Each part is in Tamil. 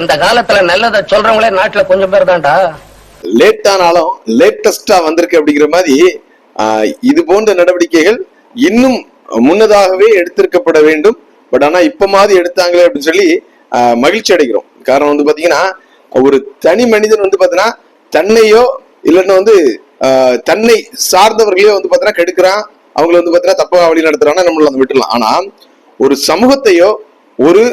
இந்த காலத்துல நல்லதை சொல்றவங்களே நாட்டுல கொஞ்சம் பேர் தான்டா. லேட் ஆனாலும் லேட்டஸ்டா வந்திருக்கு அப்படிங்கிற மாதிரி இது போன்ற நடவடிக்கைகள் இன்னும் முன்னதாகவே எடுத்திருக்கப்பட வேண்டும். பட் ஆனா இப்ப மாதிரி எடுத்தாங்களே அப்படின்னு சொல்லி மகிழ்ச்சி அடைகிறோம். காரணம் வந்து பாத்தீங்கன்னா ஒரு தனி மனிதன் வந்து பாத்தீங்கன்னா தன்னையோ இல்லைன்னா வந்து தன்னை சார்ந்தவர்களையோ வந்து பாத்தீங்கன்னா கெடுக்கிறான். அவங்களை வந்து பாத்தீங்கன்னா தப்பா வழி நடத்துறான்னா நம்மள அதை விட்டுலாம் ஆனா ஒரு சமூகத்தையோ ஒரு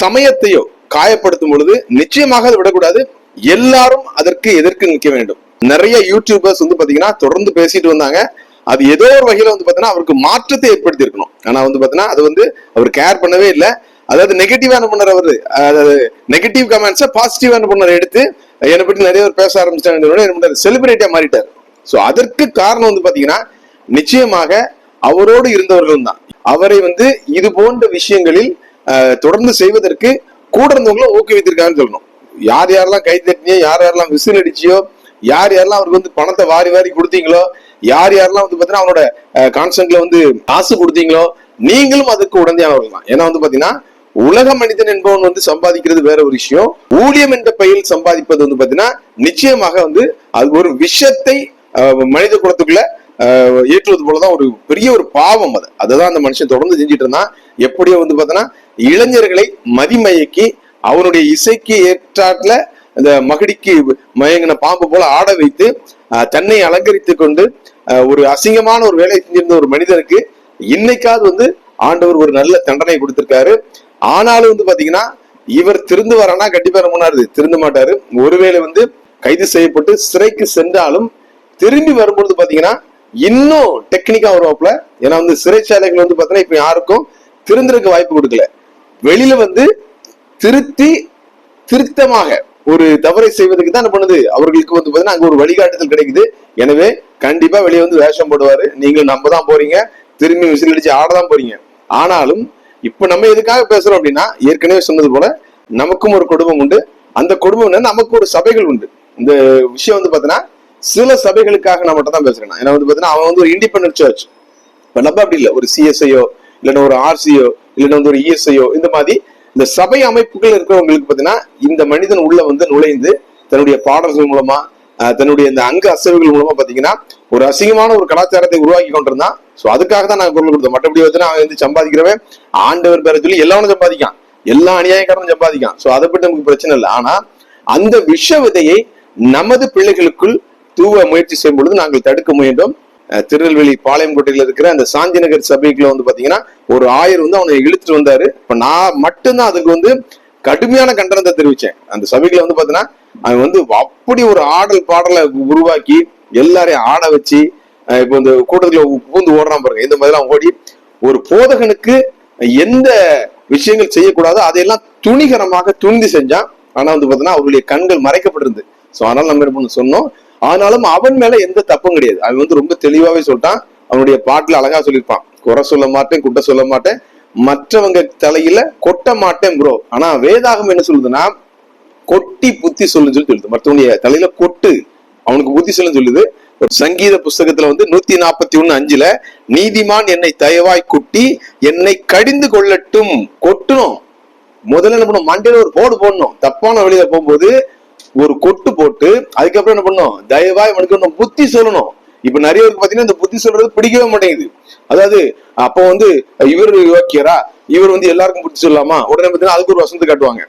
சமயத்தையோ காயப்படுத்தும் பொழுது நிச்சயமாக அதை விடக்கூடாது. எல்லாரும் அதற்கு எதிர்க்கு நிற்க வேண்டும்? நிறைய யூடியூபர்ஸ் வந்து பாத்தீங்கன்னா தொடர்ந்து பேசிட்டு வந்தாங்க. அது ஏதோ ஒரு வகையில வந்து பாத்தீங்கன்னா அவருக்கு மாற்றத்தை ஏற்படுத்தி இருக்கணும் ஆனா வந்து பாத்தீங்கன்னா அது வந்து அவர் கேர் பண்ணவே இல்லை. அதாவது நெகட்டிவா என்ன பண்ணார் அவரு. அதாவது நெகட்டிவ் கமெண்ட்ஸை பாசிட்டிவா என்ன பண்ணார் எடுத்து என்னை பற்றி நிறைய பேர் பேச ஆரம்பிச்சிட்டாங்க என்ன செலிபிரிட்டியா மாறிட்டார். ஸோ அதற்கு காரணம் வந்து பாத்தீங்கன்னா நிச்சயமாக அவரோடு இருந்தவர்கள் தான். அவரை வந்து இது போன்ற விஷயங்களில் தொடர்ந்து செய்வதற்கு கூட இருந்தவங்களும் ஊக்குவித்திருக்காங்கன்னு சொல்லணும். யார் யாரெல்லாம் கை தட்டினியோ யார் யாரெல்லாம் விசில் அடிச்சியோ யார் யாரெல்லாம் அவருக்கு வந்து பணத்தை வாரி வாரி கொடுத்தீங்களோ யார் யாரெல்லாம் வந்து பாத்தீங்கன்னா அவனோட கான்சென்ட்ல வந்து காசு கொடுத்தீங்களோ நீங்களும் அதுக்கு உடந்தையானவர்கள் தான். ஏன்னா வந்து பாத்தீங்கன்னா உலக மனிதன் என்பவன் வந்து சம்பாதிக்கிறது வேற ஒரு விஷயம். ஊழியம் என்ற பெயரில் சம்பாதிப்பது வந்து பாத்தீங்கன்னா நிச்சயமாக வந்து அது ஒரு விஷத்தை மனித குலத்துக்குள்ள ஏற்றுவது போலதான் ஒரு பெரிய ஒரு பாவம் அது. அதுதான் அந்த மனுஷன் தொடர்ந்து செஞ்சுட்டு இருந்தான். எப்படியோ வந்து பாத்தீங்கன்னா இளைஞர்களை மதிமயக்கி அவனுடைய இசைக்கு ஏற்றாட்ல அந்த மகிடிக்கு மயங்கின பாம்பு போல ஆட வைத்து தன்னை அலங்கரித்து கொண்டு ஒரு அசிங்கமான ஒரு வேலை செஞ்சிருந்த ஒரு மனிதனுக்கு இன்னைக்காவது வந்து ஆண்டவர் ஒரு நல்ல தண்டனை கொடுத்திருக்காரு. ஆனாலும் வந்து பாத்தீங்கன்னா இவர் திருந்து வரனா? கண்டிப்பா ரொம்ப நாள் திருந்த மாட்டாரு. ஒருவேளை வந்து கைது செய்யப்பட்டு சிறைக்கு சென்றாலும் திரும்பி வரும்பொழுது பாத்தீங்கன்னா இன்னும் டெக்னிக்கா வருவாப்புல. ஏன்னா வந்து சிறைச்சாலைகள் வந்து பாத்தீங்கன்னா இப்ப யாருக்கும் திருந்திருக்க வாய்ப்பு கொடுக்கல. வெளியில வந்து திருத்தி திருத்தமாக ஒரு தவறை செய்வதற்கு தான் என்ன பண்ணுது? அவர்களுக்கு வந்து பாத்தீங்கன்னா அங்க ஒரு வழிகாட்டுதல் கிடைக்குது. எனவே கண்டிப்பா வெளியே வந்து வேஷம் போடுவாரு. நீங்கள் நம்ப தான் போறீங்க. திரும்பி விசில் அடிச்சு ஆடதான் போறீங்க. ஆனாலும் இப்ப நம்ம எதுக்காக பேசுறோம் அப்படின்னா ஏற்கனவே சொன்னது போல நமக்கும் ஒரு குடும்பம் உண்டு. அந்த குடும்பம் என்ன, நமக்கு ஒரு சபைகள் உண்டு. இந்த விஷயம் வந்து பாத்தீங்கன்னா சில சபைகளுக்காக நான் மட்டும் தான் பேசுறேன். ஏன்னா வந்து பாத்தீங்கன்னா அவன் வந்து ஒரு இண்டிபெண்டன்ட் சர்ச் இப்ப நம்ம அப்படி இல்லை. ஒரு சிஎஸ்ஐயோ இல்லைன்னா ஒரு ஆர்சியோ இல்லைன்னா வந்து ஒரு இஎஸ்ஐயோ இந்த மாதிரி இந்த சபை அமைப்புகள் இருக்கிறவங்களுக்கு பார்த்தீங்கன்னா இந்த மனிதன் உள்ள வந்து நுழைந்து தன்னுடைய பாடல்கள் மூலமா தன்னுடைய இந்த அங்க அசைவுகள் மூலமா பாத்தீங்கன்னா ஒரு அசிங்கமான ஒரு கலாச்சாரத்தை உருவாக்கி கொண்டிருந்தான். சோ அதுக்காக தான் நாங்கள் குரல் கொடுத்தோம். மற்றபடி வந்து அவன் வந்து சம்பாதிக்கிறவன் ஆண்டவர் பேரை சொல்லி எல்லாரும் சம்பாதிக்கான். எல்லா அநியாயக்காரனும் சம்பாதிக்கான். சோ அதை பற்றி நமக்கு பிரச்சனை இல்லை. ஆனா அந்த விஷ விதையை நமது பிள்ளைகளுக்குள் தூவ முயற்சி செய்யும் பொழுது நாங்கள் தடுக்க முயன்றோம். திருநெல்வேலி பாளையங்கோட்டையில் இருக்கிற அந்த சாந்தி நகர் சபைக்குள்ள வந்து பாத்தீங்கன்னா ஒரு ஆயர் வந்து அவனை இழுத்துட்டு வந்தாரு. இப்ப நான் மட்டும்தான் அதுக்கு வந்து கடுமையான கண்டனத்தை தெரிவிச்சேன். அந்த சபைக்குள்ள வந்து பாத்தீங்கன்னா அவன் வந்து அப்படி ஒரு ஆடல் பாடலை உருவாக்கி எல்லாரையும் ஆட வச்சு இப்போ இந்த கூட்டத்துல பூந்து ஓடுறான் பாருங்க. இந்த மாதிரிலாம் ஓடி ஒரு போதகனுக்கு எந்த விஷயங்கள் செய்யக்கூடாதோ அதையெல்லாம் துணிகரமாக துணிந்து செஞ்சான். ஆனா வந்து பாத்தீங்கன்னா அவருடைய கண்கள் மறைக்கப்பட்டிருந்து ஸோ அதனால நம்ம என்ன பண்ண சொன்னோம். ஆனாலும் அவன் மேல எந்த தப்பும் கிடையாது. அவன் வந்து ரொம்ப தெளிவாவே சொல்லிட்டான். அவனுடைய பாட்டுல அழகா சொல்லியிருப்பான். குறை சொல்ல மாட்டேன் குட்ட சொல்ல மாட்டேன். மற்றவங்க தலையில கொட்ட மாட்டேன் ப்ரோ ஆனா வேதாகம் என்ன சொல்லுதுன்னா கொட்டி புத்தி சொல்லுன்னு சொல்லி சொல்லுது. மற்றவனுடைய தலையில கொட்டு அவனுக்கு புத்தி சொல்லுன்னு சொல்லுது. சங்கீத புஸ்தகத்துல வந்து நூத்தி நாற்பத்தி ஒண்ணு அஞ்சுல நீதிமான் என்னை தயவாய் குட்டி என்னை கடிந்து கொள்ளட்டும் கொட்டணும் முதல்ல என்ன பண்ணும்? மண்டையில ஒரு போடு போடணும். தப்பான வழியில போகும்போது ஒரு கொட்டு போட்டு அதுக்கப்புறம் என்ன பண்ணும்? தயவா இவனுக்கு இன்னும் புத்தி சொல்லணும். இப்ப நிறைய பேருக்கு பாத்தீங்கன்னா இந்த புத்தி சொல்றது பிடிக்கவே மாட்டேங்குது. அதாவது அப்போ வந்து இவர் யோக்கியரா? இவர் வந்து எல்லாருக்கும் புத்தி சொல்லலாமா? உடனே பாத்தீங்கன்னா அதுக்கு ஒரு வசந்து காட்டுவாங்க.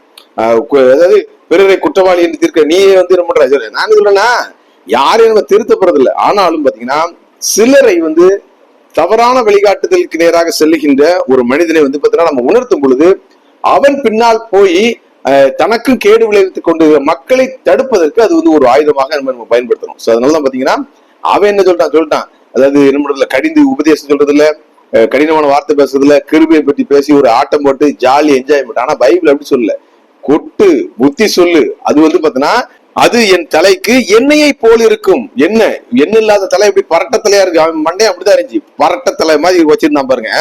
அதாவது பிறரை குற்றவாளி என்று தீர்க்க நீ வந்து என்ன பண்ற? நான் சொல்லனா சொல்றேன்னா யாரையும் நம்ம திருத்தப்படுறது இல்லை ஆனாலும் பாத்தீங்கன்னா சிலரை வந்து தவறான வழிகாட்டுதலுக்கு நேராக செல்லுகின்ற ஒரு மனிதனை வந்து பாத்தீங்கன்னா நம்ம உணர்த்தும் பொழுது அவன் பின்னால் போய் தனக்கு தனக்கும் கேடு விளைவித்துக் கொண்டு மக்களை தடுப்பதற்கு அது வந்து ஒரு ஆயுதமாக நம்ம நம்ம பயன்படுத்தணும். ஸோ அதனால தான் பார்த்தீங்கன்னா அவன் என்ன சொல்லிட்டான்? சொல்லிட்டான். அதாவது என்ன பண்றதுல கடிந்து உபதேசம் சொல்றதுல கடினமான வார்த்தை பேசுறதுல கிருபியை பற்றி பேசி ஒரு ஆட்டம் போட்டு ஜாலி என்ஜாய்மெண்ட் ஆனா பைபிள் அப்படி சொல்லல. கொட்டு புத்தி சொல்லு. அது வந்து பாத்தீங்கன்னா அது என் தலைக்கு எண்ணெயை போல் இருக்கும். என்ன? எண்ணெய் இல்லாத தலை எப்படி பரட்ட தலையா இருக்கு? அவன் மண்டே அப்படிதான் இருந்துச்சு பரட்ட தலை மாதிரி வச்சிருந்தான் பாருங்க.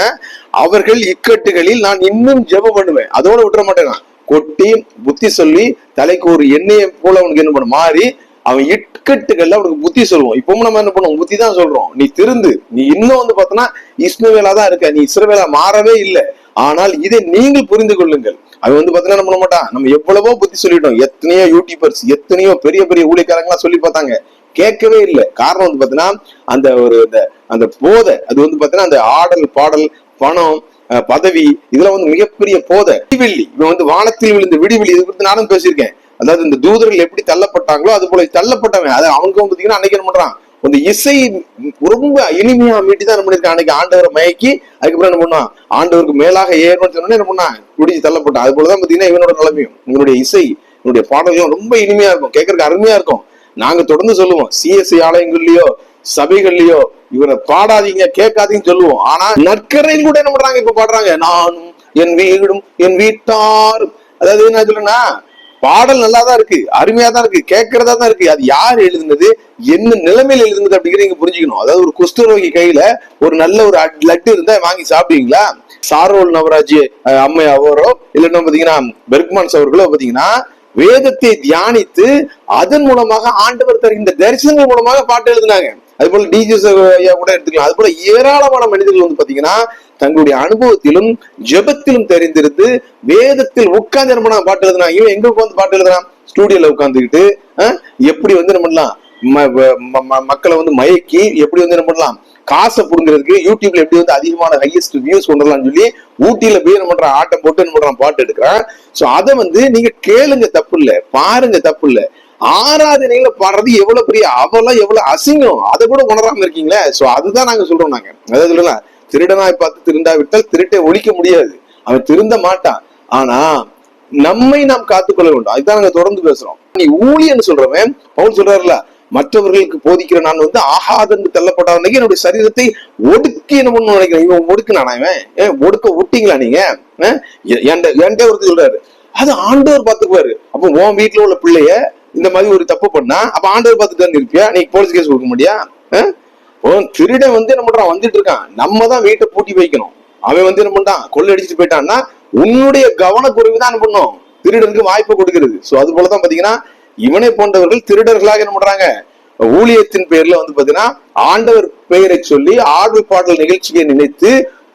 அவர்கள் இக்கட்டுகளில் நான் இன்னும் ஜெபம் பண்ணுவேன். அதோட விட்டுற மாட்டேன் நான். கொட்டி புத்தி சொல்லி தலைக்கு ஒரு எண்ணெயை போல அவனுக்கு என்ன பண்ண மாறி அவன் இட்கட்டுகள்ல அவனுக்கு புத்தி சொல்லுவோம் இப்பவும் நம்ம என்ன பண்ணுவோம்? புத்தி தான் சொல்றோம். நீ திருந்து. நீ இன்னும் வந்து பார்த்தோன்னா இஸ்மவேலா தான் இருக்க. நீ இஸ்ரவேலா மாறவே இல்லை. ஆனால் இதை நீங்கள் புரிந்து கொள்ளுங்கள். அவன் வந்து பாத்தீங்கன்னா என்ன பண்ண மாட்டான்? நம்ம எவ்வளவோ புத்தி சொல்லிட்டோம். எத்தனையோ யூடியூபர்ஸ் எத்தனையோ பெரிய பெரிய ஊழியக்காரங்களாம் சொல்லி பார்த்தாங்க. கேட்கவே இல்லை. காரணம் வந்து பாத்தீங்கன்னா அந்த ஒரு இந்த அந்த போதை அது வந்து பாத்தீங்கன்னா அந்த ஆடல் பாடல் பணம் பதவி இதெல்லாம் வந்து மிகப்பெரிய போதை. விடிவெள்ளி இவன் வந்து வானத்தில் விழுந்த விடிவெளி இது குறித்து நானும் பேசியிருக்கேன். அதாவது இந்த தூதர்கள் எப்படி தள்ளப்பட்டாங்களோ அது போல தள்ளப்பட்டவன். அது அவங்க பாத்தீங்கன்னா அன்னைக்கு என்ன பண்றான்? அந்த இசை ரொம்ப இனிமையா மீட்டி தான் என்ன பண்ணிருக்கான் அன்னைக்கு ஆண்டவரை மயக்கி அதுக்கப்புறம் என்ன பண்ணான் ஆண்டவருக்கு மேலாக ஏறணும்னு சொன்னோன்னே என்ன பண்ணான்? குடிச்சு தள்ளப்பட்டான். அது போலதான் பாத்தீங்கன்னா இவனோட நிலைமையும். இவனுடைய இசை இவனுடைய பாடல்களும் ரொம்ப இனிமையா இருக்கும். கேட்கறதுக்கு அருமையா இருக்கும். நாங்க தொடர்ந்து சொல்லுவோம். சிஎஸ்சி ஆலயங்கள்லயோ சபைகள்லயோ இவரை பாடாதீங்க கேட்காதீங்கன்னு சொல்லுவோம். ஆனா நற்கரையில் கூட என்ன பண்றாங்க இப்ப பாடுறாங்க நானும் என் வீடும் என் வீட்டாரும். அதாவது என்ன சொல்லுன்னா பாடல் நல்லா தான் இருக்கு அருமையா தான் இருக்கு கேட்கறதா தான் இருக்கு. அது யார் எழுதுனது என்ன நிலைமையில எழுதுனது அப்படிங்கிறீங்க புரிஞ்சுக்கணும். அதாவது ஒரு குஷ்டரோகி கையில ஒரு நல்ல ஒரு லட்டு இருந்தா வாங்கி சாப்பிடுவீங்களா? சாரோல் நவராஜ் அம்மை அவரோ இல்லைன்னா பாத்தீங்கன்னா பெர்க்மான்ஸ் அவர்களோ பாத்தீங்கன்னா வேதத்தை தியானித்து அதன் மூலமாக ஆண்டவர் தருகின்ற தரிசனங்கள் மூலமாக பாட்டு எழுதினாங்க. அது போல டிஜிஎஸ் ஐயா கூட எடுத்துக்கலாம். அது போல ஏராளமான மனிதர்கள் வந்து பாத்தீங்கன்னா தங்களுடைய அனுபவத்திலும் ஜெபத்திலும் தெரிந்திருந்து வேதத்தில் உட்கார்ந்து நம்ம பாட்டு எழுதுனா இவன் எங்க உட்காந்து பாட்டு எழுதுறான்? ஸ்டூடியோல உட்காந்துக்கிட்டு எப்படி வந்து என்ன பண்ணலாம்? ம- ம- ம- மக்களை வந்து மயக்கி எப்படி வந்து என்ன பண்ணலாம்? காசை புடுங்கிறதுக்கு யூடியூப்ல எப்படி வந்து அதிகமான ஹையஸ்ட் வியூஸ் கொண்டுலாம்னு சொல்லி ஊட்டியில போய் என்ன பண்றான்? ஆட்டம் போட்டு என்ன பண்றான்? பாட்டு எடுக்கிறான். சோ அதை வந்து நீங்க கேளுங்க தப்பு இல்ல. பாருங்க தப்பு இல்லை. ஆராதனையில பாடுறது எவ்வளவு பெரிய அவலம் எவ்வளவு அசிங்கம்? அதை கூட உணராம இருக்கீங்களே? சோ அதுதான் நாங்க சொல்றோம் நாங்க. அதாவது சொல்லலாம் திருடனாய் பார்த்து திருந்தாவிட்டால் திருட்டை ஒழிக்க முடியாது. அவன் திருந்த மாட்டான். ஆனா நம்மை நாம் காத்துக்கொள்ள வேண்டும். அதுதான் நாங்க தொடர்ந்து பேசுறோம். நீ ஊழியன்னு சொல்றவன் அவன் சொல்றாருல மற்றவர்களுக்கு போதிக்கிற நான் வந்து ஆகாதென்று தள்ளப்பட்ட அன்னைக்கு என்னுடைய சரீரத்தை ஒடுக்கி என்ன பண்ணணும் நினைக்கிறேன். இவன் ஒடுக்குனானா இவன்? ஒடுக்க ஒட்டிங்களா நீங்க? அஹ்? என்கிட்ட என்கிட்ட ஒருத்தர் சொல்றாரு? அது ஆண்டவர் பாத்துக்குவாரு அப்ப உன் வீட்டுல உள்ள பிள்ளைய இந்த மாதிரி ஒரு தப்பு பண்ணா அப்ப ஆண்டவர் பார்த்துட்டு இருப்பியா? நீ போலீஸ் கேஸ் கொடுக்க முடியா? திருடன் வந்து என்ன பண்றான்? வந்துட்டு இருக்கான். நம்ம தான் வீட்டை பூட்டி வைக்கணும். அவன் வந்து என்ன பண்றான்? கொள்ளை அடிச்சுட்டு போயிட்டான்னா உன்னுடைய கவனக்குறைவு தான் என்ன பண்ணும்? திருடனுக்கு வாய்ப்பு கொடுக்கிறது. சோ அது போலதான் பாத்தீங்கன்னா இவனை போன்றவர்கள் திருடர்களாக என்ன பண்றாங்க? ஊழியத்தின் பெயர்ல வந்து பாத்தீங்கன்னா ஆண்டவர் பெயரை சொல்லி ஆடல் பாடல் நிகழ்ச்சியை நினைத்து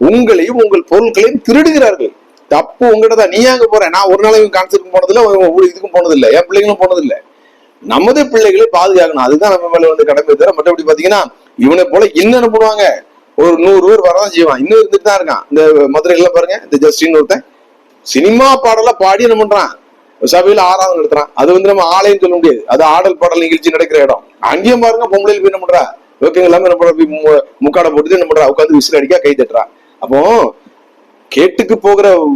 உங்களையும் உங்கள் பொருட்களையும் திருடுகிறார்கள். தப்பு உங்ககிட்ட தான் நீ அங்க போற? நான் ஒரு நாளைக்கு கான்சர்ட் போனதில்லை ஒரு இதுக்கும் போனதில்லை என் பிள்ளைங்களும் போனதில்லை. நமது பிள்ளைகளை பாதுகாக்கணும். அதுதான் நம்ம மேல வந்து கடமை தவிர மற்றபடி பாத்தீங்கன்னா இவனை போல இன்னும் என்ன பண்ணுவாங்க ஒரு நூறு பேர் வரதான் செய்வான். இன்னும் இருந்துட்டு தான் இருக்கான். இந்த மதுரையில பாருங்க இந்த ஜஸ்டின் ஒருத்தன். சினிமா பாடலாம் பாடி என்ன பண்றான்? சபையில ஆறாவது நடத்துறான். அது வந்து நம்ம ஆலயம் சொல்ல முடியாது. அது ஆடல் பாடல் நிகழ்ச்சி நடக்கிற இடம். அங்கேயும் பாருங்க பொம்பளையில் போய் என்ன பண்றா? ஓகேங்க இல்லாம என்ன பண்ற? மு- முக்காடை போட்டுட்டு என்ன பண்றா? உட்காந்து விசில் அடிக்க கை தட்டுறான் அப்போ கேட்டுக்கு போகிற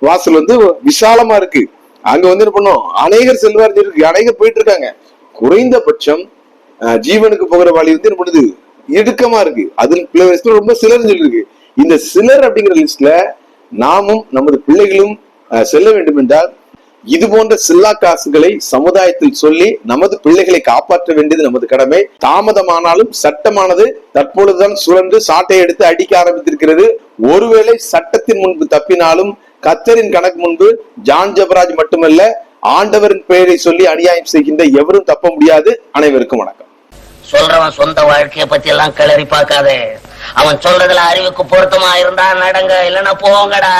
வாசல் வந்து விசாலமா இருக்கு. அங்க வந்து என்ன பண்ணும்? அநேகர் செல்வார் இருக்கு. அநேகர் போயிட்டு இருக்காங்க குறைந்தபட்சம் ஜீவனுக்கு போகிற வழி வந்து என்ன பண்ணுது? இடுக்கமா இருக்கு. அதில் பிள்ளை ரொம்ப சிலர் சொல்லிருக்கு இந்த சிலர் அப்படிங்கிற லிஸ்ட்ல நாமும் நமது பிள்ளைகளும் செல்ல வேண்டும் என்றால் இது போன்ற சில்லா காசுகளை சமுதாயத்தில் சொல்லி நமது பிள்ளைகளை காப்பாற்ற வேண்டியது நமது கடமை. தாமதமானாலும் சட்டமானது தற்பொழுதுதான் சுழன்று சாட்டை எடுத்து அடிக்க ஆரம்பித்திருக்கிறது. ஒருவேளை சட்டத்தின் முன்பு தப்பினாலும் கத்தரின் கணக்கு முன்பு ஜான் ஜபராஜ் மட்டுமல்ல ஆண்டவரின் பெயரை சொல்லி அநியாயம் செய்கின்ற எவரும் தப்ப முடியாது. அனைவருக்கும் வணக்கம். சொல்றவன் சொந்த வாழ்க்கைய பத்தி எல்லாம் கிளறி பார்க்காதே. அவன் சொல்றதுல அறிவுக்கு பொருத்தமா இருந்தா நடங்க இல்லைன்னா போங்கடா.